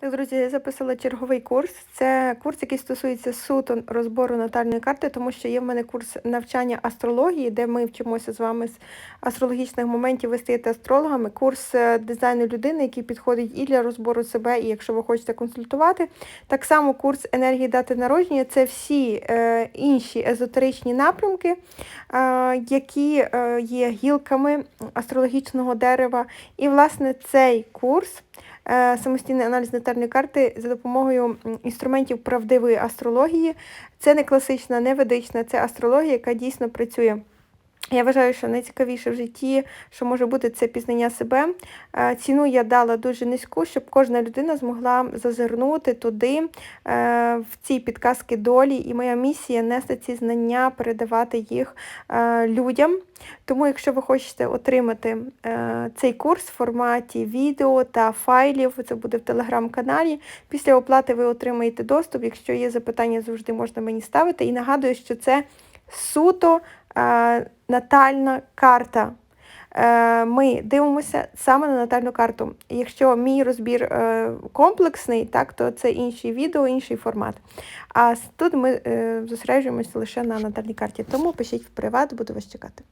Так, друзі, я записала черговий курс. Це курс, який стосується суто розбору натальної карти, тому що є в мене курс навчання астрології, де ми вчимося з вами з астрологічних моментів ви стаєте астрологами. Курс е, дизайну людини, який підходить і для розбору себе, і якщо ви хочете консультувати. Так само курс енергії дати народження це всі е, інші езотеричні напрямки, е, які е, є гілками астрологічного дерева. І, власне, цей курс. Е, самостійний аналіз натальної карти за допомогою інструментів правдивої астрології. Це не класична, не ведична, це астрологія, яка дійсно працює. Я вважаю, що найцікавіше в житті, що може бути, це пізнання себе. Е, Ціну я дала дуже низьку, щоб кожна людина змогла зазирнути туди, е, в ці підказки долі. І моя місія нести ці знання, передавати їх е, людям. Тому, якщо ви хочете отримати цей курс в форматі відео та файлів, це буде в телеграм-каналі. Після оплати ви отримаєте доступ. Якщо є запитання, завжди можна мені ставити. І нагадую, що це суто натальна карта. Е, Ми дивимося саме на натальну карту. Якщо мій розбір е, комплексний, так, то це інші відео, інший формат. А тут ми е, зосереджуємося лише на натальній карті. Тому пишіть в приват, буду вас чекати.